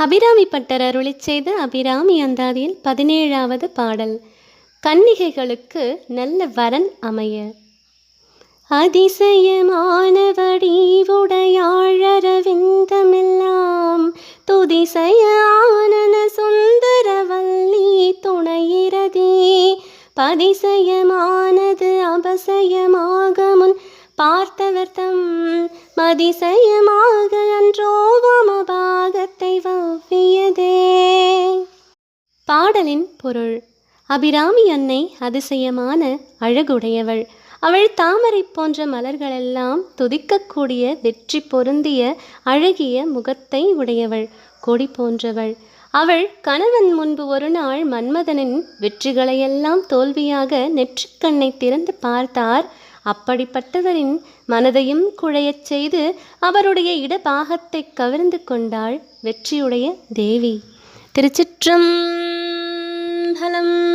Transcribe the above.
Abirami butter அருளி செய்த அபிராமி அந்தாதியில் பதினேழாவது பாடல் கன்னிகைகளுக்கு நல்ல வரன் அமைய அதிசயமான வடிவுடையாழரவிந்தமெல்லாம் துதிசய ஆனன சுந்தரவல்லி துணையிறதே. பதிசயமானது அபசயமாக முன் பார்த்தவர் தம் மதிசயமாக அன்றோ பாகத்தை வா பாடலின் பொருள். அபிராமி அன்னை அதிசயமான அழகுடையவள். அவள் தாமரை போன்ற மலர்களெல்லாம் துதிக்கக்கூடிய வெற்றி பொருந்திய அழகிய முகத்தை உடையவள் கொடி போன்றவள். அவள் கணவன் முன்பு ஒரு நாள் மன்மதனின் வெற்றிகளையெல்லாம் தோல்வியாக நெற்றிக்கண்ணை திறந்து பார்த்தார். அப்படிப்பட்டவரின் மனதையும் குழையச் செய்து அவருடைய இடபாகத்தை கவர்ந்து கொண்டாள் வெற்றியுடைய தேவி. மங்களம்